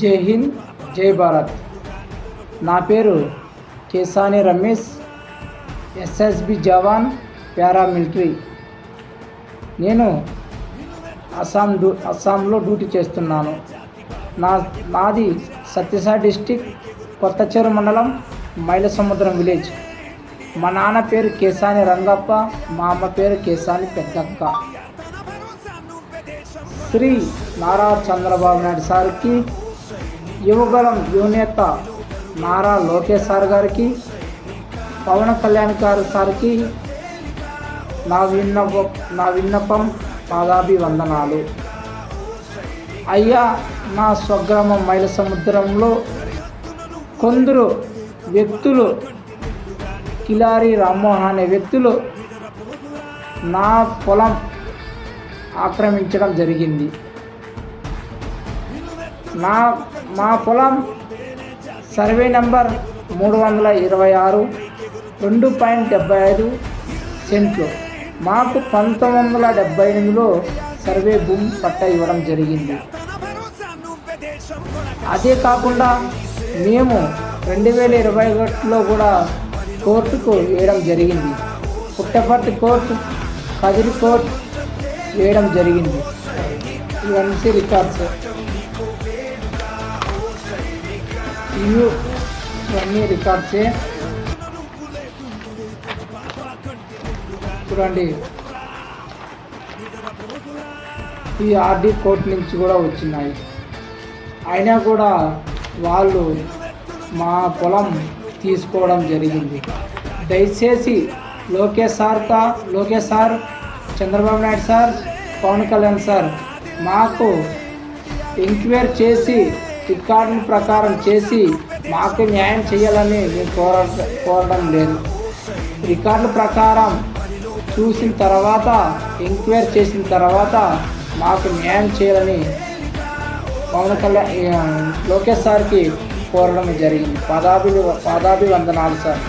జై హింద్ జై భారత్. నా పేరు కేసాని రమేష్ ఎస్ఎస్బి జవాన్ పారామిలిటరీ నేను అస్సాం డ్యూ అస్సాంలో డ్యూటీ చేస్తున్నాను. నా నాది సత్యసాయి డిస్టిక్ కొత్తచేరు మండలం మండలం మైలసముద్రం విలేజ్. మా నాన్న పేరు కేసాని రంగప్ప మా అమ్మ పేరు కేసాని పెద్దక్క. శ్రీ నారా చంద్రబాబు నాయుడు సార్కి యువగలం యువనేత నారా లోకేష్ సార్ గారికి పవన్ కళ్యాణ్ గారు సార్కి నా విన్నప నా విన్నపం పాదాభివందనాలు. అయ్యా నా స్వగ్రామం మైల సముద్రంలో కొందరు వ్యక్తులు కిలారి రామ్మోహన్ అనే వ్యక్తులు నా పొలం ఆక్రమించడం జరిగింది. నా మా పొలం సర్వే నంబర్ మూడు వందల ఇరవై ఆరు రెండు పాయింట్ డెబ్బై ఐదు సెంట్లు. మాకు పంతొమ్మిది వందల డెబ్బై ఎనిమిదిలో సర్వే భూమి పట్ట ఇవ్వడం జరిగింది. అదే కాకుండా మేము రెండు వేల ఇరవై ఒకటిలో కూడా కోర్టుకు వేయడం జరిగింది. పుట్టపర్తి కోర్టు కదిరి కోర్టు వేయడం జరిగింది. ఇవన్నీ రికార్డ్స్. ఇవి ఇవన్నీ రికార్డ్సే చూడండి. ఈ ఆర్డీ కోర్టు నుంచి కూడా వచ్చినాయి. అయినా కూడా వాళ్ళు మా పొలం తీసుకోవడం జరిగింది. దయచేసి Lokesh Sarka Lokesh sir Chandrababu Naidu sir Pawan Kalyan sir మాకు ఎంక్వైర్ చేసి రికార్డుల ప్రకారం చేసి మాకు న్యాయం చేయాలని మేము కోర కోరడం లేదు. రికార్డుల ప్రకారం చూసిన తర్వాత ఎంక్వైరీ చేసిన తర్వాత మాకు న్యాయం చేయాలని పవన్ కళ్యాణ్ లోకేష్ సార్కి కోరడం జరిగింది. పదాభి పదాభివందనాలు సార్.